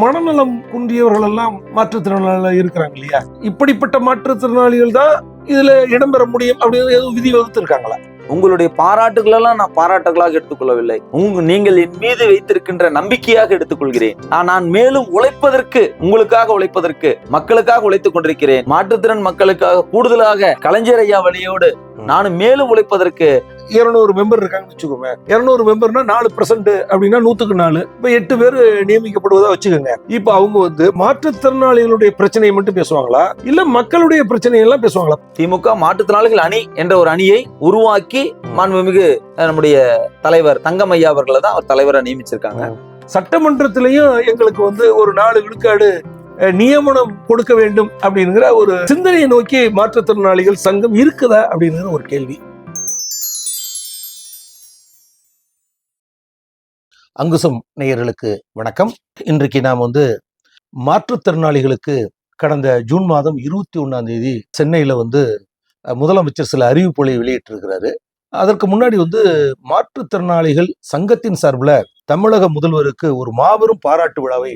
மனநலம் குன்றியவர்கள் எல்லாம் மாற்றுத்திறனாளிகள் இருக்கிறாங்க இல்லையா? இப்படிப்பட்ட மாற்றுத்திறனாளிகள் தான் இதுல இடம்பெற முடியும் அப்படின்னு எதுவும் விதி வகுத்து இருக்காங்களா உங்களுடைய பாராட்டுகள் எல்லாம் நான் பாராட்டுகளாக எடுத்துக்கொள்ளவில்லை. உங்க நீங்கள் என் மீது வைத்திருக்கின்ற நம்பிக்கையாக எடுத்துக்கொள்கிறேன். நான் மேலும் உழைப்பதற்கு உங்களுக்காக உழைப்பதற்கு மக்களுக்காக உழைத்துக் கொண்டிருக்கிறேன். மாற்றுத்திறன் மக்களுக்காக கூடுதலாக கலைஞர் ஐயா வழியோடு நானும் மேலும் உழைப்பதற்கு இருநூறு மெம்பர் இருக்காங்கன்னு வச்சுக்கோங்க. இருநூறு மெம்பர்னா நாலு பர்சன்ட் அப்படின்னா நூத்துக்கு நாலு. இப்ப எட்டு பேர் நியமிக்கப்படுவதா வச்சுக்கோங்க. இப்ப அவங்க வந்து மாற்றுத்திறனாளிகளுடைய பிரச்சனையை மட்டும் பேசுவாங்களா? இல்ல மக்களுடைய பிரச்சனையை எல்லாம் பேசுவாங்களா? திமுக மாற்றுத்திறனாளிகள் அணி என்ற ஒரு அணியை உருவாக்கி மாண்புமிகு அஹ், நம்முடைய தலைவர் தங்கம் ஐயா அவர்களை தான் அவர் தலைவரை நியமிச்சிருக்காங்க. சட்டமன்றத்திலையும் எங்களுக்கு வந்து ஒரு நாலு விழுக்காடு நியமனம் கொடுக்க வேண்டும் அப்படிங்கிற ஒரு சிந்தனையை நோக்கி மாற்றுத்திறனாளிகள் சங்கம் இருக்குதா அப்படிங்கிற ஒரு கேள்வி. அங்குசம் நேயர்களுக்கு வணக்கம். இன்றைக்கு நாம் வந்து மாற்றுத்திறனாளிகளுக்கு கடந்த ஜூன் மாதம் இருபத்தி ஒண்ணாம் தேதி சென்னையில வந்து முதலமைச்சர் சில அறிவிப்புகளை வெளியிட்டிருக்கிறாரு. அதற்கு முன்னாடி வந்து மாற்றுத்திறனாளிகள் சங்கத்தின் சார்பில் தமிழக முதல்வருக்கு ஒரு மாபெரும் பாராட்டு விழாவை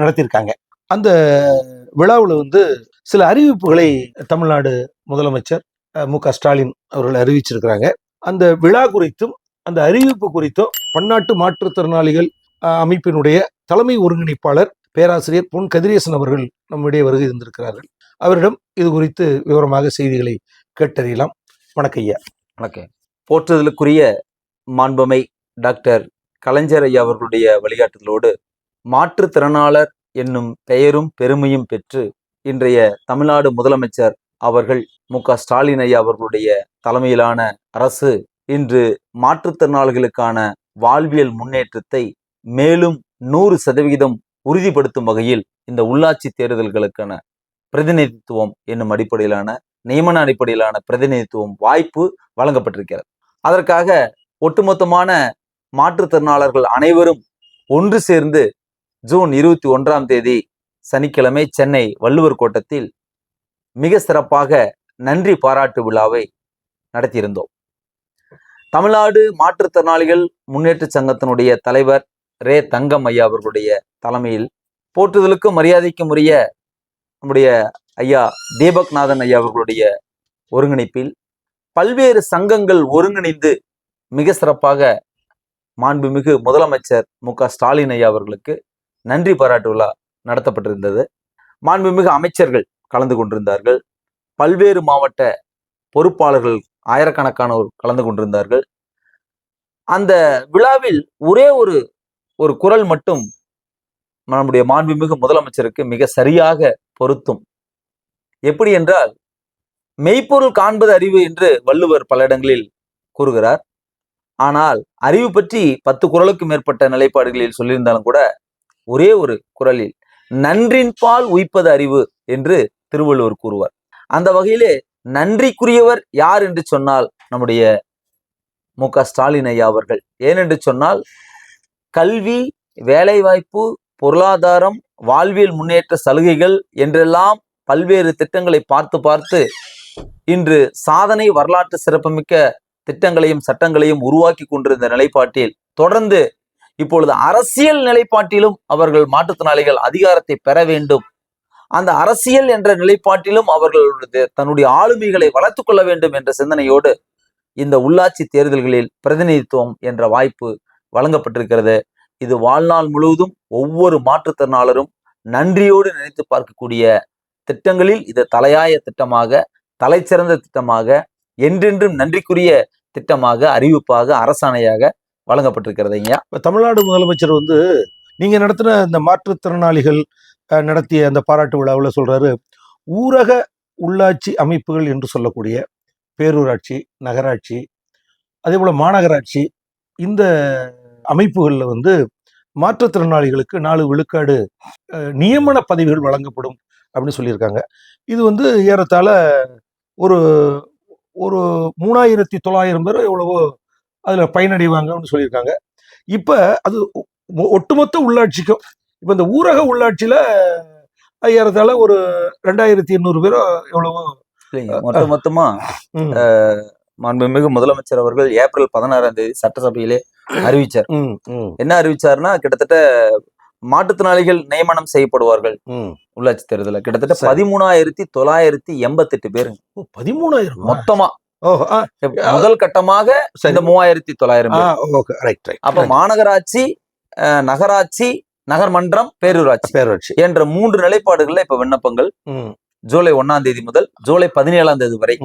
நடத்தியிருக்காங்க. அந்த விழாவில் வந்து சில அறிவிப்புகளை தமிழ்நாடு முதலமைச்சர் மு க ஸ்டாலின் அவர்கள் அறிவிச்சிருக்கிறாங்க. அந்த விழா குறித்தும் அந்த அறிவிப்பு குறித்தும் பன்னாட்டு மாற்றுத்திறனாளிகள் அமைப்பினுடைய தலைமை ஒருங்கிணைப்பாளர் பேராசிரியர் பொன் கதிரேசன் அவர்கள் நம்முடைய வருகை இருந்திருக்கிறார்கள் அவரிடம் இது குறித்து விவரமாக செய்திகளை கேட்டறியலாம். வணக்கம் ஐயா. வணக்கம் போற்றுதலுக்குரிய மாண்புமை டாக்டர் கலைஞர் ஐயா அவர்களுடைய வழிகாட்டுதலோடு மாற்றுத்திறனாளர் என்னும் பெயரும் பெருமையும் பெற்று இன்றைய தமிழ்நாடு முதலமைச்சர் அவர்கள் மு க ஸ்டாலின் ஐயா அவர்களுடைய தலைமையிலான அரசு இன்று மாற்றுத்திறனாளிகளுக்கான வாழ்வியல் முன்னேற்றத்தை மேலும் நூறு சதவிகிதம் உறுதிப்படுத்தும் வகையில் இந்த உள்ளாட்சி தேர்தல்களுக்கான பிரதிநிதித்துவம் என்னும் அடிப்படையிலான நியமன அடிப்படையிலான பிரதிநிதித்துவம் வாய்ப்பு வழங்கப்பட்டிருக்கிறது. அதற்காக ஒட்டுமொத்தமான மாற்றுத்திறனாளர்கள் அனைவரும் ஒன்று சேர்ந்து ஜூன் இருபத்தி ஒன்றாம் தேதி சனிக்கிழமை சென்னை வள்ளுவர் கோட்டத்தில் மிக சிறப்பாக நன்றி பாராட்டு விழாவை நடத்தியிருந்தோம். தமிழ்நாடு மாற்றுத்திறனாளிகள் முன்னேற்ற சங்கத்தினுடைய தலைவர் ரே தங்கம் ஐயா அவர்களுடைய தலைமையில் போற்றுதலுக்கும் மரியாதைக்கும் உரிய நம்முடைய ஐயா தீபக்நாதன் ஐயா அவர்களுடைய ஒருங்கிணைப்பில் பல்வேறு சங்கங்கள் ஒருங்கிணைந்து மிக சிறப்பாக மாண்புமிகு முதலமைச்சர் மு க ஸ்டாலின் ஐயா அவர்களுக்கு நன்றி பாராட்டு விழா நடத்தப்பட்டிருந்தது. மாண்புமிகு அமைச்சர்கள் கலந்து கொண்டிருந்தார்கள். பல்வேறு மாவட்ட பொறுப்பாளர்கள் ஆயிரக்கணக்கானோர் கலந்து கொண்டிருந்தார்கள். அந்த விழாவில் ஒரே ஒரு ஒரு குரல் மட்டும் நம்முடைய மாண்புமிகு முதலமைச்சருக்கு மிக சரியாக பொருத்தும். எப்படி என்றால் மெய்ப்பொருள் காண்பது அறிவு என்று வள்ளுவர் பல இடங்களில் கூறுகிறார். ஆனால் அறிவு பற்றி பத்து குரலுக்கு மேற்பட்ட நிலைப்பாடுகளில் சொல்லியிருந்தாலும் கூட ஒரே ஒரு குரலில் நன்றின் பால் உய்ப்பது அறிவு என்று திருவள்ளுவர் கூறுவார். அந்த வகையிலே நன்றிக்குரியவர் யார் என்று சொன்னால் நம்முடைய மு க ஸ்டாலின் ஐயா அவர்கள். ஏனென்று சொன்னால் கல்வி வேலைவாய்ப்பு பொருளாதாரம் வாழ்வியல் முன்னேற்ற சலுகைகள் என்றெல்லாம் பல்வேறு திட்டங்களை பார்த்து பார்த்து இன்று சாதனை வரலாற்று சிறப்புமிக்க திட்டங்களையும் சட்டங்களையும் உருவாக்கி கொண்டிருந்த நிலைப்பாட்டில் தொடர்ந்து இப்பொழுது அரசியல் நிலைப்பாட்டிலும் அவர்கள் மாற்றுத்திறனாளிகள் அதிகாரத்தை பெற வேண்டும். அந்த அரசியல் என்ற நிலைப்பாட்டிலும் அவர்களுடைய தன்னுடைய ஆளுமைகளை வளர்த்து கொள்ள வேண்டும் என்ற சிந்தனையோடு இந்த உள்ளாட்சி தேர்தல்களில் பிரதிநிதித்துவம் என்ற வாய்ப்பு வழங்கப்பட்டிருக்கிறது. இது வாழ்நாள் முழுவதும் ஒவ்வொரு மாற்றுத்திறனாளரும் நன்றியோடு நினைத்து பார்க்கக்கூடிய திட்டங்களில் இது தலையாய திட்டமாக தலைச்சிறந்த திட்டமாக என்றென்றும் நன்றிக்குரிய திட்டமாக அறிவிப்பாக அரசாணையாக வழங்கப்பட்டிருக்கிறது ஐயா. தமிழ்நாடு முதலமைச்சர் வந்து நீங்கள் நடத்தின இந்த மாற்றுத்திறனாளிகள் நடத்திய அந்த பாராட்டு விழாவில் சொல்கிறாரு ஊரக உள்ளாட்சி அமைப்புகள் என்று சொல்லக்கூடிய பேரூராட்சி நகராட்சி அதே போல் மாநகராட்சி இந்த அமைப்புகளில் வந்து மாற்றுத்திறனாளிகளுக்கு நாலு விழுக்காடு நியமன பதவிகள் வழங்கப்படும் அப்படின்னு சொல்லியிருக்காங்க. இது வந்து ஏறத்தாழ ஒரு ஒரு மூணாயிரத்தி தொள்ளாயிரம் பேர் எவ்வளவோ அதில் பயனடைவாங்கன்னு சொல்லியிருக்காங்க. இப்போ அது ஒட்டுமொத்த உள்ளாட்சிக்கும் இப்போ இந்த ஊரக உள்ளாட்சியில் ஏறத்தாழ ஒரு ரெண்டாயிரத்தி எண்ணூறு பேரோ எவ்வளவோ மொத்த மொத்தமா மாண்புமிகு முதலமைச்சர் அவர்கள் ஏப்ரல் பதினாறாம் தேதி சட்டசபையிலே அறிவிச்சார். என்ன அறிவிச்சாருன்னா கிட்டத்தட்ட மாற்றுத்திறனாளிகள் நியமனம் செய்யப்படுவார்கள். உள்ளாட்சி தேர்தலில். கிட்டத்தட்ட. பதிமூணாயிரத்தி தொள்ளாயிரத்தி எண்பத்தெட்டு பேர் ஓ, பதிமூணாயிரம்? மொத்தமா. முதல் கட்டமாக இந்த மூவாயிரத்தி தொள்ளாயிரம் அப்ப மாநகராட்சி நகராட்சி நகர்மன்றம் பேரூராட்சி பேரூராட்சி. என்ற மூன்று நிலைப்பாடுகள்ல இப்ப விண்ணப்பங்கள் ஜூலை ஒண்ணாம் தேதி முதல் ஜூலை பதினேழாம் தேதி வரை.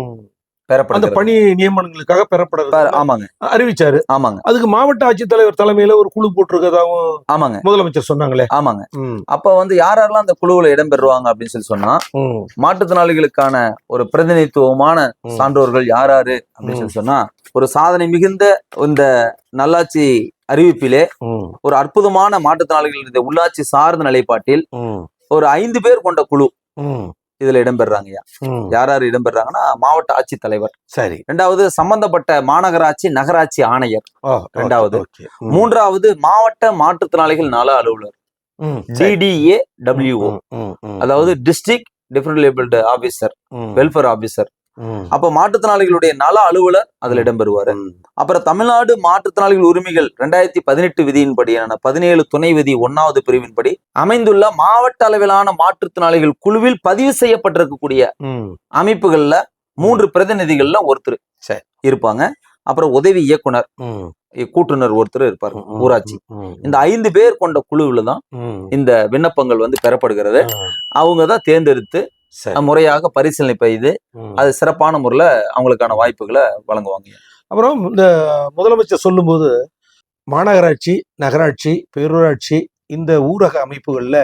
அந்த பணி நியமனங்களுக்காக பெறப்படுறது ஆமாங்க. அறிவிச்சாரு. ஆமாங்க. அதுக்கு மாவட்ட ஆட்சித்தலைவர் தலைமையில ஒரு குழு போட்டிருக்கதாவும் ஆமாங்க. முதலமைச்சர் சொன்னாங்களே. ஆமாங்க. அப்ப வந்து யார் யாரெல்லாம் அந்த குழுவுல இடம்பெறுவாங்க அப்படின்னு சொல்லி சொன்னா மாற்றுத்திறனாளிகளுக்கான ஒரு பிரதிநிதித்துவமான. சான்றோர்கள் யார் யாரு அப்படின்னு. சொல்லி சொன்னா ஒரு சாதனை மிகுந்த இந்த நல்லாட்சி அறிவிப்பிலே ஒரு அற்புதமான மாற்றுத்திறனாளிகள் உள்ளாட்சி சார்ந்த நிலைப்பாட்டில் ஒரு ஐந்து பேர் கொண்ட குழு இதுல இடம்பெறாங்கய்யா. யார் யார் இடம்பெறாங்கன்னா மாவட்ட ஆட்சித்தலைவர். சரி. ரெண்டாவது சம்பந்தப்பட்ட மாநகராட்சி நகராட்சி ஆணையர். ரெண்டாவது. மூன்றாவது மாவட்ட மாற்றுத்திறனாளிகள் நல அலுவலர். டிடிஏ டபிள்யூஓ அதாவது district differently abled officer welfare officer அப்ப மாற்றுத்திறனாளிகளுடைய நல அலுவலர் அதுல இடம்பெறுவாரு. அப்புறம் தமிழ்நாடு மாற்றுத்திறனாளிகள் உரிமைகள் ரெண்டாயிரத்தி பதினெட்டு விதியின்படியான பதினேழு துணை விதி ஒன்னாவது பிரிவின்படி அமைந்துள்ள மாவட்ட அளவிலான மாற்றுத்திறனாளிகள் குழுவில் பதிவு செய்யப்பட்டிருக்கக்கூடிய அமைப்புகள்ல மூன்று பிரதிநிதிகள்ல ஒருத்தர். இருப்பாங்க. அப்புறம் உதவி இயக்குனர் கூட்டுனர் ஒருத்தர் இருப்பார் ஊராட்சி. இந்த ஐந்து பேர் கொண்ட குழுவில் தான் இந்த விண்ணப்பங்கள் வந்து பெறப்படுகிறது. அவங்க தான் தேர்ந்தெடுத்து. முறையாக பரிசீலனை செய்து ம். அது சிறப்பான முறையில அவங்களுக்கான வாய்ப்புகளை வழங்குவாங்க. அப்புறம் இந்த முதலமைச்சர் சொல்லும்போது மாநகராட்சி நகராட்சி பேரூராட்சி இந்த ஊரக அமைப்புகள்ல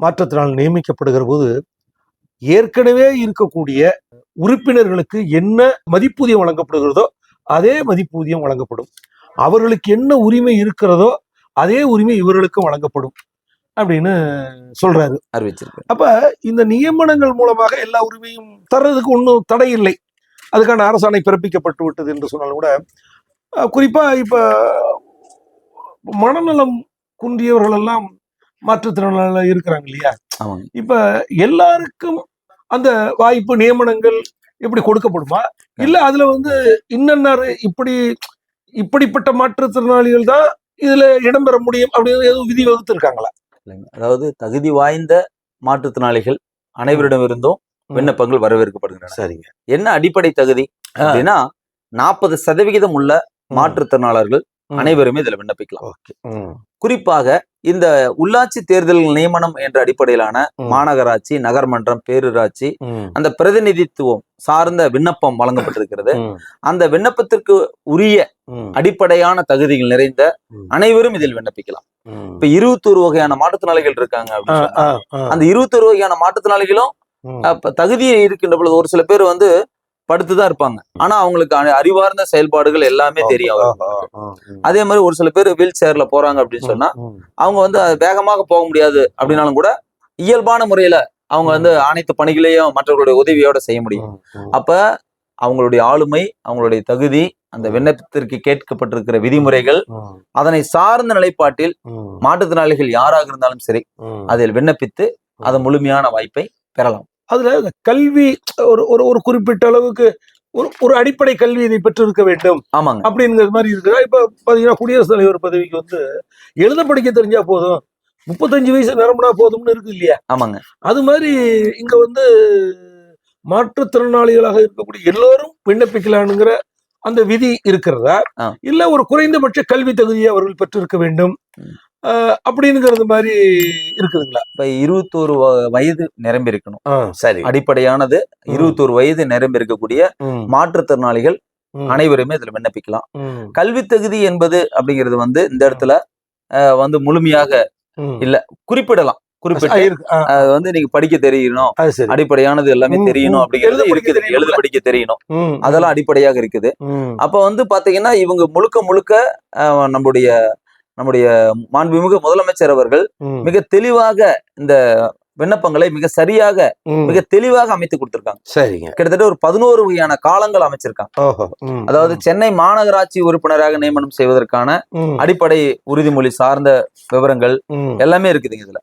மாற்றத்தினால் நியமிக்கப்படுகிற போது ஏற்கனவே இருக்கக்கூடிய உறுப்பினர்களுக்கு என்ன மதிப்பூதியம் வழங்கப்படுகிறதோ அதே மதிப்பூதியம் வழங்கப்படும். அவர்களுக்கு என்ன உரிமை இருக்கிறதோ அதே உரிமை இவர்களுக்கும் வழங்கப்படும். அப்படின்னு சொல்றாரு. அறிவிச்சிருக்கு அப்ப இந்த நியமனங்கள் மூலமாக எல்லா உரிமையும் தர்றதுக்கு ஒன்றும் தடை இல்லை. அதுக்கான அரசாணை பிறப்பிக்கப்பட்டு விட்டது என்று சொன்னாலும் கூட குறிப்பா இப்ப மனநலம் குன்றியவர்கள் எல்லாம் மாற்றுத்திறனாள இருக்கிறாங்க இல்லையா? இப்ப எல்லாருக்கும் அந்த வாய்ப்பு நியமனங்கள் இப்படி கொடுக்கப்படுமா? இல்ல அதுல வந்து இன்னன்னாரு இப்படி இப்படிப்பட்ட மாற்றுத்திறனாளிகள் தான் இதுல இடம்பெற முடியும் அப்படின்னு எதுவும் விதி வகுத்து இருக்காங்களா இல்லைங்க. அதாவது தகுதி வாய்ந்த மாற்றுத்திறனாளிகள் அனைவரிடமிருந்தும் விண்ணப்பங்கள் வரவேற்கப்படுகின்றன. சரிங்க. என்ன அடிப்படை தகுதி அப்படின்னா நாற்பது சதவிகிதம் உள்ள மாற்றுத்திறனாளர்கள் அனைவருமே இதுல விண்ணப்பிக்கலாம். குறிப்பாக இந்த உள்ளாட்சி தேர்தல் நியமனம் என்ற அடிப்படையிலான. மாநகராட்சி நகர்மன்றம் பேரூராட்சி அந்த பிரதிநிதித்துவம் சார்ந்த விண்ணப்பம் வழங்கப்பட்டிருக்கிறது. அந்த விண்ணப்பத்திற்கு உரிய அடிப்படையான தகுதிகள் நிறைந்த. அனைவரும் இதில் விண்ணப்பிக்கலாம். இப்ப இருபத்தொரு வகையான மாற்றுத்திறனாளிகள் இருக்காங்க அப்படின்னு அந்த இருபத்தொரு வகையான மாற்றுத்திறனாளிகளும் அப்ப தகுதி இருக்கின்ற பொழுது ஒரு சில பேர் வந்து படுத்துதான் இருப்பாங்க. ஆனா அவங்களுக்கு அறிவார்ந்த செயல்பாடுகள் எல்லாமே தெரியும். அதே மாதிரி ஒரு சில பேர் வீல் சேர்ல போறாங்க அப்படின்னு சொன்னா அவங்க வந்து வேகமாக போக முடியாது அப்படின்னாலும் கூட இயல்பான முறையில அவங்க வந்து அனைத்து பணிகளையும் மற்றவர்களுடைய உதவியோட செய்ய முடியும். அப்ப அவங்களுடைய ஆளுமை அவங்களுடைய தகுதி அந்த விண்ணப்பத்திற்கு கேட்கப்பட்டிருக்கிற விதிமுறைகள் அதனை சார்ந்த நிலைப்பாட்டில் மாற்றுத்திறனாளிகள் யாராக இருந்தாலும் சரி அதில் விண்ணப்பித்து அதன் முழுமையான வாய்ப்பை பெறலாம். அதுல இந்த கல்வி ஒரு ஒரு ஒரு குறிப்பிட்ட அளவுக்கு ஒரு ஒரு அடிப்படை கல்வி இதை பெற்றிருக்க வேண்டும் ஆமாங்க. அப்படிங்கிற மாதிரி இருக்குதா? இப்ப பாத்தீங்கன்னா குடியரசுத் தலைவர் பதவிக்கு வந்து எழுத படிக்க தெரிஞ்சா போதும். முப்பத்தஞ்சு வயசு நிரம்பினா போதும்னு இருக்கு இல்லையா? ஆமாங்க. அது மாதிரி இங்க வந்து மாற்றுத்திறனாளிகளாக இருக்கக்கூடிய எல்லோரும் விண்ணப்பிக்கலாம்ங்கிற அந்த விதி இருக்கிறதா. இல்ல ஒரு குறைந்தபட்ச கல்வி தகுதியை அவர்கள் பெற்றிருக்க வேண்டும்? அப்படிங்கிறது மாதிரி இருக்குதுங்களா? இப்ப இருபத்தோரு வயது நிரம்பி இருக்கணும். சரி. அடிப்படையானது இருபத்தோரு வயது நிரம்பி இருக்கக்கூடிய மாற்றுத்திறனாளிகள் அனைவருமே இதுல விண்ணப்பிக்கலாம். கல்வி தகுதி என்பது அப்படிங்கிறது வந்து இந்த இடத்துல வந்து முழுமையாக இல்ல. குறிப்பிடலாம். குறிப்பிட்டு அது வந்து நீங்க படிக்க தெரியணும். அடிப்படையானது எல்லாமே தெரியணும். அப்படிங்கிறது இருக்குது. எழுத படிக்க தெரியணும். அதெல்லாம் அடிப்படையாக இருக்குது. அப்ப வந்து பாத்தீங்கன்னா இவங்க முழுக்க முழுக்க அஹ், நம்முடைய மாண்புமிகு முதலமைச்சர் அவர்கள் மிக தெளிவாக இந்த விண்ணப்பங்களை மிக சரியாக. மிக தெளிவாக அமைத்து கொடுத்திருக்காங்க. சரிங்க. கிட்டத்தட்ட ஒரு பதினோரு வகையான காலங்கள் அமைச்சிருக்காங்க. அதாவது சென்னை மாநகராட்சி உறுப்பினராக நியமனம் செய்வதற்கான அடிப்படை உறுதிமொழி சார்ந்த விவரங்கள் எல்லாமே இருக்குதுங்க இதுல.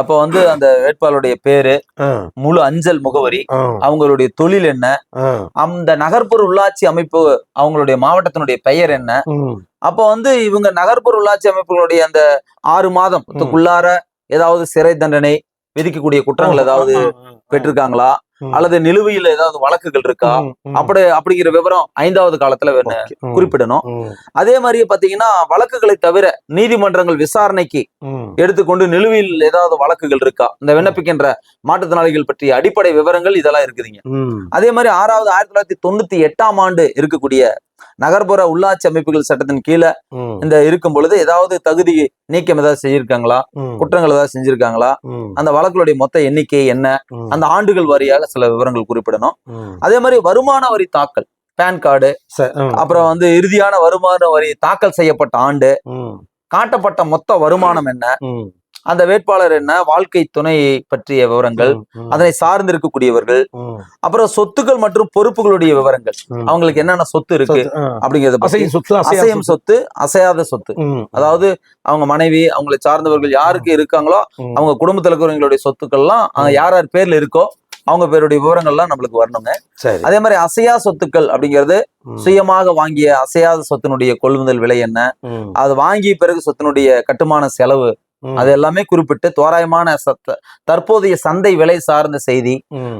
அப்ப வந்து அந்த வேட்பாளருடைய பேரு முழு அஞ்சல் முகவரி அவங்களுடைய தொழில் என்ன அந்த நகர்ப்புற உள்ளாட்சி அமைப்பு அவங்களுடைய மாவட்டத்தினுடைய பெயர் என்ன அப்ப வந்து இவங்க நகர்ப்புற உள்ளாட்சி அமைப்புகளுடைய அந்த ஆறு மாதத்துக்குள்ளார ஏதாவது சிறை தண்டனை விதிக்கக்கூடிய குற்றங்கள் ஏதாவது பெற்றிருக்காங்களா. அல்லது நிலுவையில் ஏதாவது வழக்குகள் இருக்கா. அப்படி அப்படிங்கிற விவரம் ஐந்தாவது காலத்துல குறிப்பிடணும். அதே மாதிரியே பாத்தீங்கன்னா வழக்குகளை தவிர நீதிமன்றங்கள் விசாரணைக்கு. எடுத்துக்கொண்டு நிலுவையில் ஏதாவது வழக்குகள் இருக்கா? இந்த விண்ணப்பிக்கின்ற மாற்றுத்திறனாளிகள் பற்றிய அடிப்படை விவரங்கள் இதெல்லாம் இருக்குதுங்க. அதே மாதிரி ஆறாவது ஆயிரத்தி தொள்ளாயிரத்தி தொண்ணூத்தி எட்டாம் ஆண்டு இருக்கக்கூடிய நகர்ப்புற உள்ளாட்சி அமைப்புகள் சட்டத்தின் கீழே. இந்த இருக்கும் பொழுது ஏதாவது தகுதி நீக்கம் ஏதாவது செஞ்சிருக்காங்களா. குற்றங்கள் ஏதாவது செஞ்சிருக்காங்களா. அந்த வழக்குகளுடைய மொத்த எண்ணிக்கை என்ன. அந்த ஆண்டுகள் வாரியாக சில விவரங்கள் குறிப்பிடணும். அதே மாதிரி வருமான வரி தாக்கல் பேன் கார்டு. அப்புறம் வந்து இறுதியான வருமான வரி தாக்கல் செய்யப்பட்ட ஆண்டு. காட்டப்பட்ட மொத்த வருமானம் என்ன. அந்த வேட்பாளர் என்ன வாழ்க்கை துணை பற்றிய விவரங்கள். அதனை சார்ந்து இருக்கக்கூடியவர்கள். அப்புறம் சொத்துக்கள் மற்றும் பொறுப்புகளுடைய விவரங்கள். அவங்களுக்கு என்னென்ன சொத்து இருக்கு. அப்படிங்கறத சொத்து அசையா அசையும் சொத்து அசையாத சொத்து. அதாவது அவங்க மனைவி அவங்களை சார்ந்தவர்கள் யாருக்கு இருக்காங்களோ. அவங்க குடும்பத்துல இருக்கிறவங்களுடைய சொத்துக்கள்லாம் அங்க ம். யார் யார் பேர்ல இருக்கோ அவங்க பேருடைய விவரங்கள்லாம் நம்மளுக்கு வரணுங்க அதே மாதிரி அசையா சொத்துக்கள் அப்படிங்கிறது. சுயமாக வாங்கிய அசையாத சொத்தினுடைய கொள்முதல் விலை என்ன. அது வாங்கிய பிறகு சொத்தினுடைய கட்டுமான செலவு. அது எல்லாமே குறிப்பிட்டு தோராயமான சத்த தற்போதைய சந்தை விலை சார்ந்த செய்தி.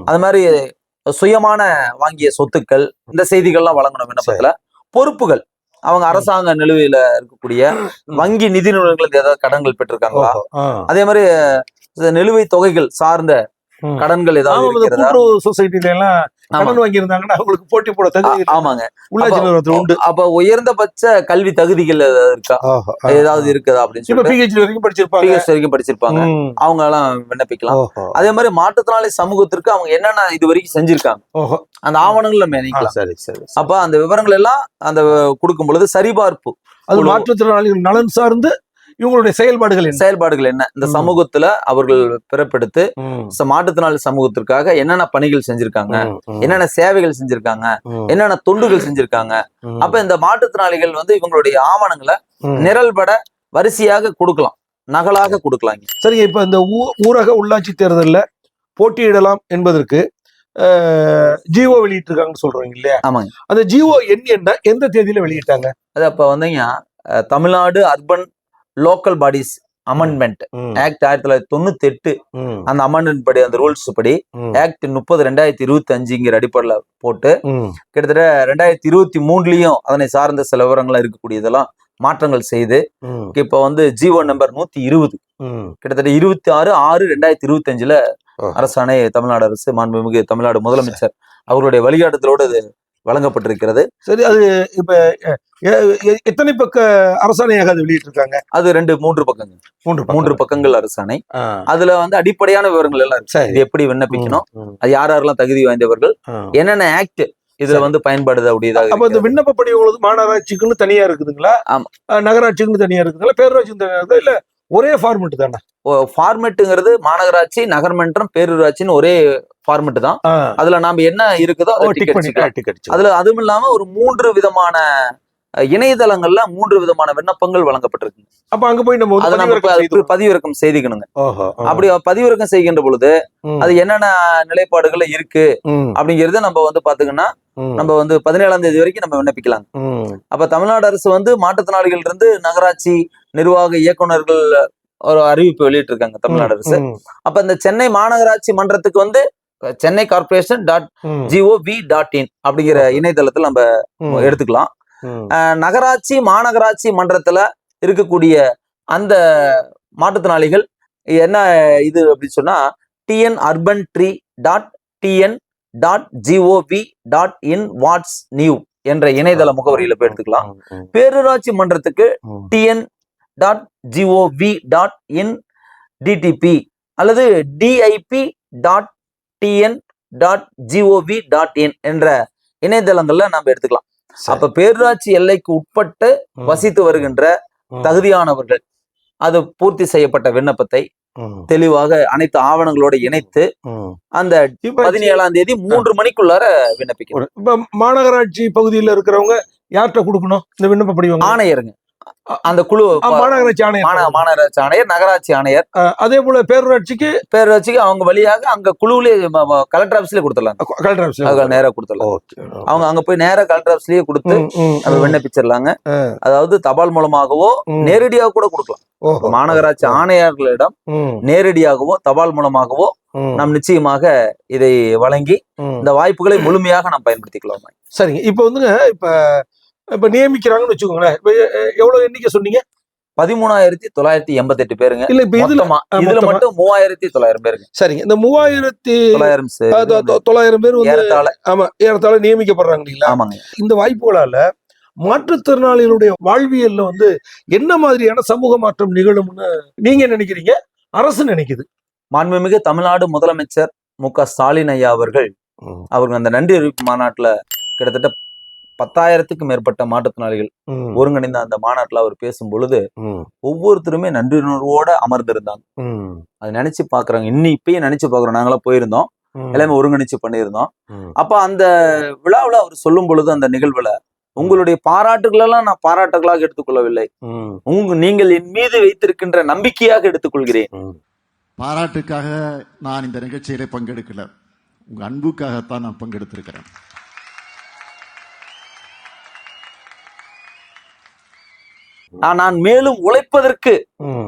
அது மாதிரி சுயமான வாங்கிய சொத்துக்கள் இந்த செய்திகள்லாம் வழங்கணும் விண்ணப்பத்துல பொறுப்புகள் அவங்க அரசாங்க நிலுவையில இருக்கக்கூடிய வங்கி நிதி நிறுவனங்களுக்கு ஏதாவது கடன்கள் பெற்றிருக்காங்களா. அதே மாதிரி நிலுவை தொகைகள் சார்ந்த. கடன்கள் ஏதாவது சொசைட்டில எல்லாம். கடன் வாங்கி இருந்தாங்கன்னா அவங்களுக்கு போட்டி போட தகுதி ஆமாங்க. உள்ளாட்சி உண்டு. அப்ப உயர்ந்தபட்ச கல்வி தகுதிகள் இருக்கா. ஏதாவது இருக்குதா அப்படின்னு சொல்லிட்டு பிஹெச்டி வரைக்கும் படிச்சிருப்பாங்க. பிஎஸ் வரைக்கும் படிச்சிருப்பாங்க. அவங்க எல்லாம் விண்ணப்பிக்கலாம். அதே மாதிரி மாற்றுத்திறனாளி சமூகத்திற்கு அவங்க என்னென்ன இது வரைக்கும் செஞ்சிருக்காங்க. அந்த ஆவணங்கள் நம்ம ஆ, இணைக்கலாம் சரி சரி. அப்ப அந்த விவரங்கள் எல்லாம் அந்த கொடுக்கும் பொழுது சரிபார்ப்பு அது. மாற்றுத்திறனாளிகள் நலன் சார்ந்து இவங்களுடைய செயல்பாடுகள் என்ன? செயல்பாடுகள் என்ன? இந்த. சமூகத்துல அவர்கள் பிறப்பெடுத்து மாற்றுத்திறனாளி சமூகத்திற்காக என்னென்ன பணிகள் செஞ்சிருக்காங்க. என்னென்ன சேவைகள் செஞ்சிருக்காங்க. என்னென்ன தொண்டுகள் செஞ்சிருக்காங்க. அப்ப இந்த மாற்றுத்திறனாளிகள் வந்து இவங்களுடைய ஆவணங்களை. நிரல்பட வரிசையாக கொடுக்கலாம். நகலாக கொடுக்கலாங்க. சரிங்க இப்ப இந்த ஊரக உள்ளாட்சி தேர்தல்ல போட்டியிடலாம் என்பதற்கு ஜிஓ வெளியிட்டிருக்காங்கன்னு சொல்றீங்க இல்லையா? ஆமாங்க. அந்த ஜிஓ எண் என்ன? எந்த தேதியில வெளியிட்டாங்க? அது அப்ப வந்துங்க Tamil Nadu urban local bodies amendment. Act ஆயிரத்தி தொள்ளாயிரத்தி தொண்ணூத்தி எட்டு ம். அந்த அமெண்ட்மெண்ட் படி அந்த ரூல்ஸ் படி. ஆக்ட் முப்பது ரெண்டாயிரத்தி இருபத்தி அஞ்சுங்கிற அடிப்படையில போட்டு ம். கிட்டத்தட்ட ரெண்டாயிரத்தி இருபத்தி மூணுலயும் அதனை சார்ந்த சில விவரங்கள்லாம் இருக்கக்கூடியதெல்லாம் மாற்றங்கள் செய்து. இப்ப வந்து ஜீவோ நம்பர் நூத்தி இருபது. கிட்டத்தட்ட இருபத்தி ஆறு ஆறு ரெண்டாயிரத்தி இருபத்தி அஞ்சுல. அரசாணை தமிழ்நாடு அரசு மாண்புமிகு தமிழ்நாடு முதலமைச்சர் அவர்களுடைய வழிகாட்டுதலோடு வழங்கப்பட்டிருக்கிறது. சரி அது இப்ப எத்தனை பக்க அரசாணையாக அது வெளியிட்டிருக்காங்க? அது ரெண்டு மூன்று பக்கங்கள் மூன்று. மூன்று பக்கங்கள் அரசாணை. அதுல வந்து அடிப்படையான விவரங்கள் எல்லாம் இது எப்படி விண்ணப்பிக்கணும். அது யார் யாரெல்லாம் தகுதி வாய்ந்தவர்கள். என்னென்ன ஆக்ட் இதுல. வந்து பயன்படுது அப்படியதாக அப்ப இந்த விண்ணப்ப படிவங்களுக்கு மாநகராட்சிக்குன்னு தனியா இருக்குதுங்களா? ஆமா. நகராட்சிக்குன்னு தனியா இருக்குதுங்களா? பேரூராட்சிக்கு தனியா இருக்குதா? இல்ல ஒரே ஃபார்மெட் தானே? ஃபார்மெட்டுங்கிறது மாநகராட்சி நகர்மன்றம் பேரூராட்சின்னு ஒரே ஃபார்மெட் தான். அதுல நாம என்ன இருக்குதோ அதுல அதுவும் இல்லாம ஒரு மூன்று விதமான இணையதளங்கள்ல மூன்று விதமான விண்ணப்பங்கள் வழங்கப்பட்டிருக்கு அப்ப அங்க போய் நம்ம அதை நம்ம பதிவிறக்கம் செய்திக்கணுங்க. அப்படி பதிவிறக்கம் செய்கின்ற பொழுது. அது என்னென்ன நிலைப்பாடுகள் இருக்கு. அப்படிங்கறத நம்ம வந்து பாத்தீங்கன்னா. நம்ம வந்து பதினேழாம் தேதி வரைக்கும் நம்ம விண்ணப்பிக்கலாம். அப்ப தமிழ்நாடு அரசு வந்து மாற்றுத்திறனாளிகள் இருந்து நகராட்சி நிர்வாக இயக்குனர்கள் ஒரு அறிவிப்பு வெளியிட்டு இருக்காங்க தமிழ்நாடு அரசு. அப்ப இந்த சென்னை மாநகராட்சி மன்றத்துக்கு வந்து Chennai corporation dot. G O V dot in அப்படிங்கிற இணையதளத்தில் நம்ம. எடுத்துக்கலாம் நகராட்சி மாநகராட்சி மன்றத்துல இருக்கக்கூடிய அந்த மாற்றுத்திறனாளிகள் என்ன இது அப்படின்னு சொன்னா TN urban tree dot TN dot G O V dot in what's new என்ற இணையதள முகவரியில போய் எடுத்துக்கலாம். பேரூராட்சி மன்றத்துக்கு. TN dot G O V dot in DTP அல்லது DIP dot TN dot G O V dot in என்ற இணையதளங்கள்ல நம்ம எடுத்துக்கலாம். அப்ப பேரூராட்சி எல்லைக்கு உட்பட்டு. வசித்து வருகின்ற. தகுதியானவர்கள் அது பூர்த்தி செய்யப்பட்ட விண்ணப்பத்தை. தெளிவாக அனைத்து ஆவணங்களோட இணைத்து. அந்த பதினேழாம் தேதி மூன்று மணிக்குள்ளார விண்ணப்பிக்கணும் இப்ப மாநகராட்சி பகுதியில இருக்கிறவங்க யார்கிட்ட கொடுக்கணும் இந்த விண்ணப்ப படிவம் ஆணையருங்க அந்த குழு மாநகராட்சி ஆணையர். மாந- மாநகராட்சி ஆணையர் நகராட்சி ஆணையர். அதே போல பேரூராட்சிக்கு பேர் வச்சு அவங்க வழியாக அங்க குழுவிலே கலெக்டர் ஆபீஸ்லயே கொடுத்துடலாம் கலெக்டர் ஆஃபீஸ்ல அவங்க நேரா கொடுத்துடலாம். ஓகே அவங்க அங்க போய் நேரா கலெக்டர் ஆபீஸ்லயே கொடுத்து நம்ம. விண்ணப்பிச்சிடலாங்க. அதாவது தபால் மூலமாகவோ. நேரடியாக கூட கொடுக்கலாம். மாநகராட்சி ஆணையர்களிடம் நேரடியாகவோ தபால் மூலமாகவோ நாம் நிச்சயமாக இதை வழங்கி. இந்த வாய்ப்புகளை முழுமையாக நாம் பயன்படுத்திக்கலாம் சரிங்க. இப்ப வந்துங்க இப்ப இப்ப நியமிக்கிறாங்கன்னு வச்சுக்கோங்களேன். இப்ப எ- எ- எவ்வளவு எண்ணிக்கை சொன்னீங்க? பதிமூணாயிரத்தி தொள்ளாயிரத்தி எண்பத்தி எட்டு பேருங்க. இல்ல இப்ப இதுல இதுல. மட்டும் மூவாயிரத்தி தொள்ளாயிரம் பேருங்க. சரிங்க. இந்த மூவாயிரத்தி தொள்ளாயிரம் தொள்ளாயிரம் பேர் வந்து ஆமா ஏறத்தாழ நியமிக்கப்படுறாங்க இல்லைங்களா? ஆமாங்க. இந்த வாய்ப்புகளால மாற்றுத்திறனாளிகளுடைய வாழ்வியல்ல வந்து என்ன மாதிரியான சமூக மாற்றம் நிகழும்னு நீங்க நினைக்கிறீங்க? அரசு நினைக்குது. மாண்புமிகு தமிழ்நாடு முதலமைச்சர் மு க ஸ்டாலின் ஐயா அவர்கள் அவர்கள் அந்த நன்றி அறிவிப்பு மாநாட்டுல கிட்டத்தட்ட பத்தாயிரத்துக்கும் மேற்பட்ட மாற்றுத்திறனாளிகள் ஒருங்கிணைந்த அந்த மாநாட்டுல அவர் பேசும் பொழுது ஒவ்வொருத்தருமே நன்றியுணர்வோட அமர்ந்திருந்தாங்க. அதை நினைச்சு பாக்குறாங்க இன்னும் இப்பயும் நினைச்சு பாக்குறோம் நாங்களாம் போயிருந்தோம். எல்லாமே ஒருங்கிணைச்சு பண்ணியிருந்தோம். அப்ப அந்த விழாவுல அவர் சொல்லும் பொழுது அந்த நிகழ்வுல உங்களுடைய பாராட்டுகள் எல்லாம் நான் பாராட்டுகளாக எடுத்துக்கொள்ளவில்லை. உங்க நீங்கள் என் மீது வைத்திருக்கின்ற நம்பிக்கையாக எடுத்துக்கொள்கிறேன். பாராட்டுக்காக நான் இந்த நிகழ்ச்சியில பங்கெடுக்கல. உங்க அன்புக்காகத்தான் நான் பங்கெடுத்திருக்கிறேன். நான் மேலும் உழைப்பதற்கு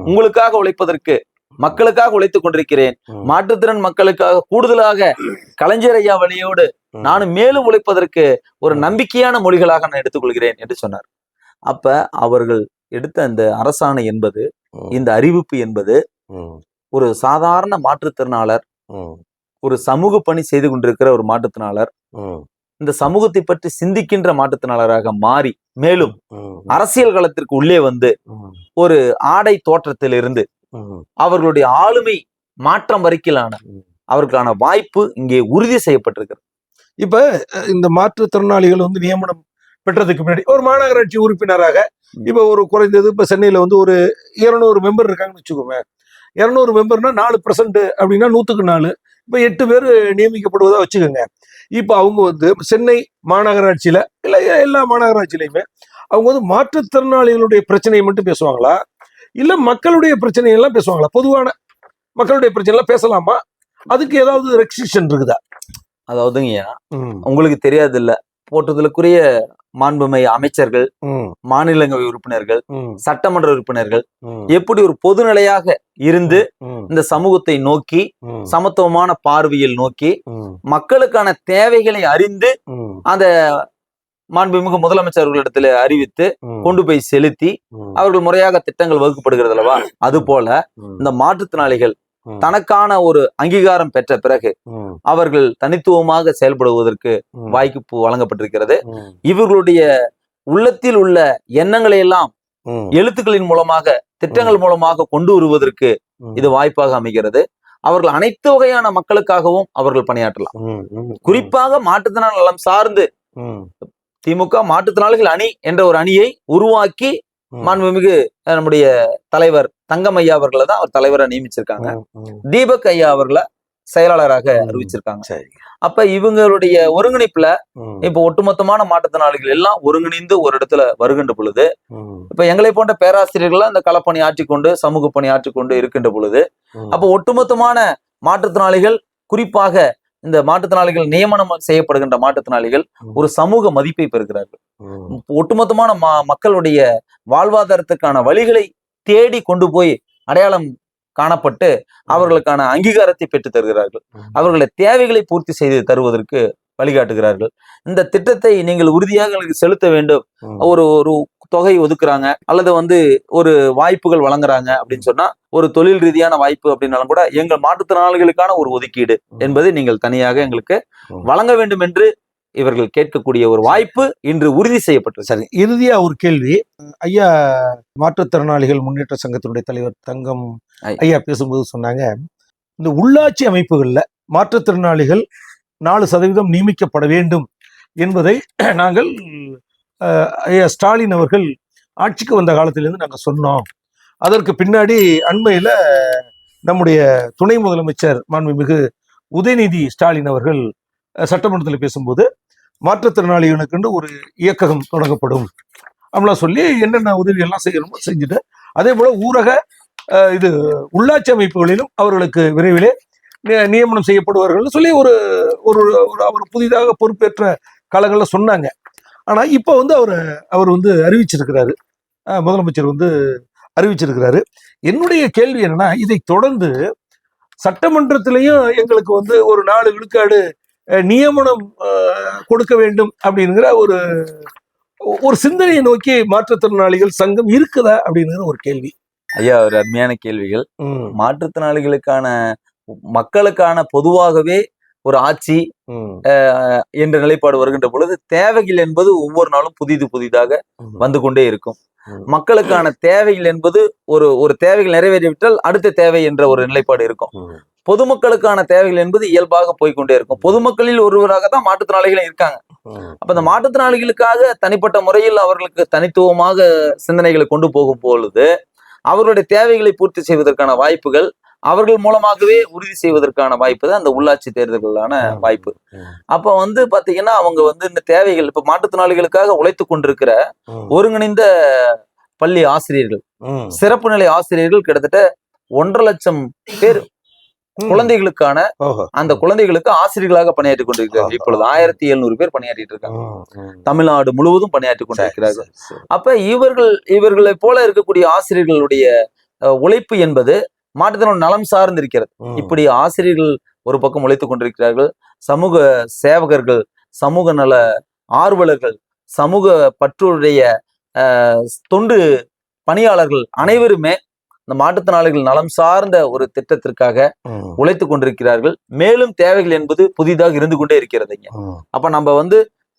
உங்களுக்காக உழைப்பதற்கு மக்களுக்காக உழைத்துக் கொண்டிருக்கிறேன். மாற்றுத்திறன் மக்களுக்காக கூடுதலாக கலைஞர் ஐயா வழியோடு. நானும் மேலும் உழைப்பதற்கு ஒரு நம்பிக்கையான மொழிகளாக நான் எடுத்துக்கொள்கிறேன் என்று சொன்னார் அப்ப அவர்கள் எடுத்த அந்த அரசாணை என்பது. இந்த அறிவிப்பு என்பது ஒரு சாதாரண மாற்றுத்திறனாளர் ஒரு சமூக பணி செய்து கொண்டிருக்கிற ஒரு மாற்றுத்திறனாளர் இந்த சமூகத்தை பற்றி சிந்திக்கின்ற மாற்றுத்திறனாளராக மாறி மேலும் அரசியல் களத்திற்கு உள்ளே வந்து ஒரு ஆடை தோற்றத்திலிருந்து. அவர்களுடைய ஆளுமை மாற்றம் வரைக்கிலான ம். அவர்களுக்கான வாய்ப்பு இங்கே உறுதி செய்யப்பட்டிருக்கிறது இப்ப இந்த மாற்றுத்திறனாளிகள் வந்து நியமனம் பெற்றதுக்கு முன்னாடி ஒரு மாநகராட்சி உறுப்பினராக. இப்ப ஒரு குறைந்தது இப்ப சென்னையில வந்து ஒரு இருநூறு மெம்பர் இருக்காங்கன்னு வச்சுக்கோங்க இருநூறு மெம்பர்னா நாலு பர்சன்ட் அப்படின்னா நூத்துக்கு நாலு இப்ப எட்டு பேர் நியமிக்கப்படுவதா வச்சுக்கோங்க. இப்ப அவங்க வந்து சென்னை மாநகராட்சியில இல்ல எல்லா மாநகராட்சியிலையுமே அவங்க வந்து மாற்றுத்திறனாளிகளுடைய பிரச்சனையை மட்டும் பேசுவாங்களா? இல்ல மக்களுடைய பிரச்சனை எல்லாம் பேசுவாங்களா? பொதுவான மக்களுடைய பிரச்சனை எல்லாம் பேசலாமா? அதுக்கு ஏதாவது ரெஸ்ட்ரிக்ஷன் இருக்குதா? அதாவதுங்கய்யா உங்களுக்கு தெரியாது இல்ல போற்றுதலுக்குரிய மாண்புமை அமைச்சர்கள் மாநிலங்களவை உறுப்பினர்கள் சட்டமன்ற உறுப்பினர்கள் எப்படி ஒரு பொதுநிலையாக இருந்து இந்த சமூகத்தை நோக்கி சமத்துவமான பார்வையில் நோக்கி மக்களுக்கான தேவைகளை அறிந்து அந்த மாண்புமிகு முதலமைச்சர்களிடத்துல அறிவித்து கொண்டு போய் செலுத்தி அவர்கள் முறையாக திட்டங்கள் வகுக்கப்படுகிறது அல்லவா? அது போல இந்த மாற்றுத்திறனாளிகள். தனக்கான ஒரு அங்கீகாரம் பெற்ற பிறகு அவர்கள் தனித்துவமாக செயல்படுவதற்கு வாய்ப்பு வழங்கப்பட்டிருக்கிறது. இவர்களுடைய உள்ளத்தில் உள்ள எண்ணங்களை எல்லாம் எழுத்துக்களின் மூலமாக திட்டங்கள் மூலமாக கொண்டு வருவதற்கு இது வாய்ப்பாக அமைகிறது. அவர்கள் அனைத்து வகையான மக்களுக்காகவும் அவர்கள் பணியாற்றலாம். குறிப்பாக மாற்றுத்திறனாளி நலம் சார்ந்து திமுக மாற்றுத்திறனாளிகள் அணி என்ற ஒரு அணியை உருவாக்கி மாண்புமிகு நம்முடைய தலைவர் தங்கம் ஐயா அவர்களை தான் அவர் தலைவரா நியமிச்சிருக்காங்க. தீபக் ஐயா அவர்களை செயலாளராக. அறிவிச்சிருக்காங்க. சரி. அப்ப இவங்களுடைய ஒருங்கிணைப்புல இப்ப ஒட்டுமொத்தமான மாற்றுத்திறனாளிகள் எல்லாம் ஒருங்கிணைந்து ஒரு இடத்துல வருகின்ற பொழுது இப்ப எங்களை போன்ற பேராசிரியர்கள் இந்த களப்பணி ஆற்றிக்கொண்டு சமூக பணி ஆற்றிக்கொண்டு இருக்கின்ற பொழுது அப்ப ஒட்டுமொத்தமான மாற்றுத்திறனாளிகள் குறிப்பாக இந்த மாற்றுத்திறனாளிகள் நியமனம் செய்யப்படுகின்ற மாற்றுத்திறனாளிகள். ஒரு சமூக மதிப்பை பெறுகிறார்கள் ஒட்டுமொத்தமான மக்களுடைய வாழ்வாதாரத்துக்கான வழிகளை தேடி கொண்டு போய் அடையாளம் காணப்பட்டு அவர்களுக்கான அங்கீகாரத்தை பெற்றுத் தருகிறார்கள். அவர்களுடைய தேவைகளை பூர்த்தி செய்து தருவதற்கு வழிகாட்டுகிறார்கள் இந்த திட்டத்தை நீங்கள் உறுதியாக செலுத்த வேண்டும். ஒரு ஒரு தொகை ஒதுக்குறாங்க அல்லது வந்து ஒரு வாய்ப்புகள் வழங்குறாங்க அப்படின்னு சொன்னா ஒரு தொழில் ரீதியான வாய்ப்பு அப்படின்னாலும் கூட எங்கள் மாற்றுத்திறனாளிகளுக்கான ஒரு ஒதுக்கீடு என்பதை நீங்கள் தனியாக எங்களுக்கு. வழங்க வேண்டும் என்று இவர்கள் கேட்கக்கூடிய ஒரு வாய்ப்பு இன்று உறுதி செய்யப்பட்டது சரி இறுதியா ஒரு கேள்வி ஐயா மாற்றுத்திறனாளிகள் முன்னேற்ற சங்கத்தினுடைய தலைவர் தங்கம். ஐயா பேசும்போது சொன்னாங்க இந்த உள்ளாட்சி அமைப்புகள்ல மாற்றுத்திறனாளிகள் நாலு சதவீதம் நியமிக்கப்பட வேண்டும் என்பதை நாங்கள் ஐயா ஸ்டாலின் அவர்கள் ஆட்சிக்கு வந்த காலத்திலேருந்து நாங்கள் சொன்னோம். அதற்கு பின்னாடி அண்மையில் நம்முடைய துணை முதலமைச்சர் மாண்புமிகு உதயநிதி ஸ்டாலின் அவர்கள் சட்டமன்றத்தில் பேசும்போது மாற்றுத்திறனாளிகளுக்கு ஒரு இயக்ககம் தொடங்கப்படும் அப்படிலாம் சொல்லி என்னென்ன உதவி எல்லாம் செய்யணுமோ செஞ்சுட்டு அதே போல் ஊரக இது உள்ளாட்சி அமைப்புகளிலும் அவர்களுக்கு விரைவிலே நியமனம் செய்யப்படுவார்கள் சொல்லி ஒரு ஒரு ஒரு அவர் புதிதாக பொறுப்பேற்ற காலங்களில் சொன்னாங்க. ஆனா இப்போ வந்து அவர் அவர் வந்து அறிவிச்சிருக்கிறாரு. முதலமைச்சர் வந்து அறிவிச்சிருக்கிறாரு. என்னுடைய கேள்வி என்னன்னா இதை தொடர்ந்து சட்டமன்றத்திலையும் எங்களுக்கு வந்து ஒரு நாலு விழுக்காடு நியமனம் கொடுக்க வேண்டும் அப்படிங்கிற ஒரு ஒரு சிந்தனையை நோக்கி மாற்றுத்திறனாளிகள் சங்கம் இருக்குதா அப்படிங்கிற ஒரு கேள்வி. ஐயா ஒரு அருமையான கேள்விகள். மாற்றுத்திறனாளிகளுக்கான மக்களுக்கான பொதுவாகவே ஒரு ஆட்சி என்ற நிலைப்பாடு வருகின்ற பொழுது தேவைகள் என்பது ஒவ்வொரு நாளும் புதிது புதிதாக. வந்து கொண்டே இருக்கும். மக்களுக்கான தேவைகள் என்பது ஒரு ஒரு தேவைகள் நிறைவேறிவிட்டால் அடுத்த தேவை என்ற ஒரு நிலைப்பாடு இருக்கும். பொதுமக்களுக்கான தேவைகள் என்பது இயல்பாக போய்க்கொண்டே இருக்கும் பொதுமக்களில் ஒருவராக தான் மாற்றுத்திறனாளிகள் இருக்காங்க. அப்ப இந்த மாற்றுத்திறனாளிகளுக்காக தனிப்பட்ட முறையில் அவர்களுக்கு தனித்துவமாக சிந்தனைகளை கொண்டு போகும் பொழுது அவர்களுடைய தேவைகளை பூர்த்தி செய்வதற்கான வாய்ப்புகள் அவர்கள் மூலமாகவே உறுதி செய்வதற்கான வாய்ப்பு தான் அந்த உள்ளாட்சி தேர்தல்களான வாய்ப்பு. அப்ப வந்து பாத்தீங்கன்னா அவங்க வந்து இந்த தேவைகள் இப்ப மாற்றுத்திறனாளிகளுக்காக உழைத்து கொண்டிருக்கிற. ஒருங்கிணைந்த பள்ளி ஆசிரியர்கள். சிறப்பு நிலை ஆசிரியர்கள் கிட்டத்தட்ட ஒன்றரை லட்சம் பேர். குழந்தைகளுக்கான. அந்த குழந்தைகளுக்கு ஆசிரியர்களாக பணியாற்றி கொண்டிருக்கிறார்கள் இப்பொழுது ஆயிரத்தி எழுநூறு பேர் பணியாற்றிட்டு இருக்காங்க. தமிழ்நாடு முழுவதும் பணியாற்றி கொண்டிருக்கிறார்கள். அப்ப இவர்கள் இவர்களை போல இருக்கக்கூடிய ஆசிரியர்களுடைய உழைப்பு என்பது மாற்றுத்திறன் நலம் சார்ந்து இருக்கிறது. இப்படி ஆசிரியர்கள் ஒரு பக்கம் உழைத்துக் கொண்டிருக்கிறார்கள் சமூக சேவகர்கள் சமூக நல ஆர்வலர்கள் சமூக பற்றுடைய தொண்டு பணியாளர்கள் அனைவருமே இந்த மாற்றுத்திறனாளிகள் நலம் சார்ந்த ஒரு திட்டத்திற்காக ம். உழைத்துக் கொண்டிருக்கிறார்கள் மேலும் தேவைகள் என்பது புதிதாக இருந்து கொண்டே இருக்கிறதுங்க. அப்ப நம்ம வந்து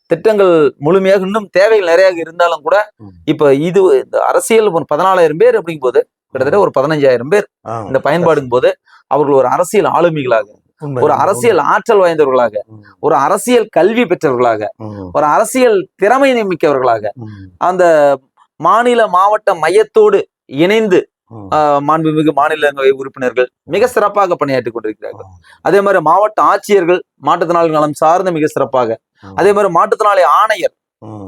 திட்டங்கள் முழுமையாக இன்னும் தேவைகள் நிறைய இருந்தாலும் கூட. இப்ப இது இந்த அரசியல் ஒரு பதினாலாயிரம் பேர் அப்படிங்கும்போது கிட்டத்தட்ட ஒரு பதினஞ்சாயிரம் பேர். இந்த பயன்பாடும் போது அவர்கள் ஒரு அரசியல் ஆளுமைகளாக ஒரு அரசியல் ஆற்றல் வாய்ந்தவர்களாக. ஒரு அரசியல் கல்வி பெற்றவர்களாக. ஒரு அரசியல் திறமை நியமிக்கவர்களாக. அந்த மாநில மாவட்ட மையத்தோடு இணைந்து மாண்புமிகு மாநிலங்களவை உறுப்பினர்கள் மிக சிறப்பாக பணியாற்றி கொண்டிருக்கிறார்கள் அதே மாதிரி மாவட்ட ஆட்சியர்கள் மாற்றுத்திறனாளி நலம் சார்ந்து மிக சிறப்பாக. அதே மாதிரி மாற்றுத்திறனாளி ஆணையர்.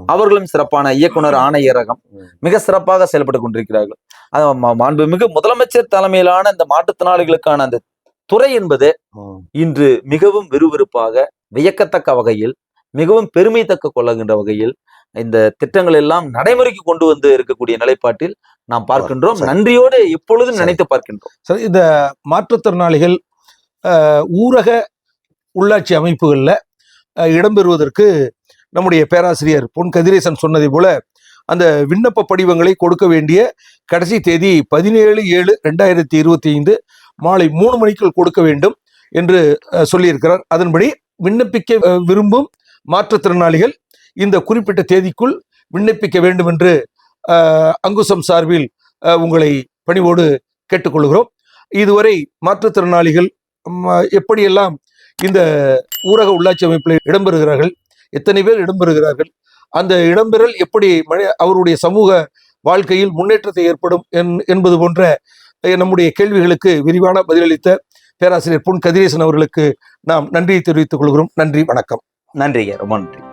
அவர்களும் சிறப்பான இயக்குனர் ஆணையரகம். மிக சிறப்பாக செயல்பட்டு கொண்டிருக்கிறார்கள் அது மா- மாண்புமிகு முதலமைச்சர் தலைமையிலான இந்த மாற்றுத்திறனாளிகளுக்கான அந்த துறை என்பது. இன்று மிகவும் விறுவிறுப்பாக வியக்கத்தக்க வகையில் மிகவும் பெருமை தக்க கொள்ளுகின்ற வகையில் இந்த திட்டங்கள் எல்லாம் நடைமுறைக்கு கொண்டு வந்து இருக்கக்கூடிய நிலைப்பாட்டில் நாம் பார்க்கின்றோம். நன்றியோடு எப்பொழுதும். நினைத்து பார்க்கின்றோம் சரி இந்த மாற்றுத்திறனாளிகள் ஊரக உள்ளாட்சி அமைப்புகளில் இடம்பெறுவதற்கு நம்முடைய பேராசிரியர் பொன் கதிரேசன் சொன்னதை போல அந்த விண்ணப்ப படிவங்களை கொடுக்க வேண்டிய கடைசி தேதி பதினேழு ஏழு ரெண்டாயிரத்தி இருபத்தி ஐந்து மாலை மூணு மணிக்குள் கொடுக்க வேண்டும் என்று சொல்லியிருக்கிறார். அதன்படி விண்ணப்பிக்க விரும்பும் மாற்றுத்திறனாளிகள் இந்த குறிப்பிட்ட தேதிக்குள் விண்ணப்பிக்க வேண்டும் என்று அங்குசம் சார்பில் உங்களை பணிவோடு கேட்டுக்கொள்கிறோம். இதுவரை மாற்றுத்திறனாளிகள் எப்படியெல்லாம் இந்த ஊரக உள்ளாட்சி அமைப்பில் இடம்பெறுகிறார்கள் எத்தனை பேர் இடம்பெறுகிறார்கள்? அந்த இடம்பெறல் எப்படி மனி- அவருடைய சமூக வாழ்க்கையில் முன்னேற்றத்தை ஏற்படும் என்- என்பது போன்ற நம்முடைய கேள்விகளுக்கு விரிவான பதிலளித்த பேராசிரியர் பொன் கதிரேசன் அவர்களுக்கு நாம் நன்றியை தெரிவித்துக் கொள்கிறோம். நன்றி வணக்கம். நன்றிங்க ரொம்ப நன்றி.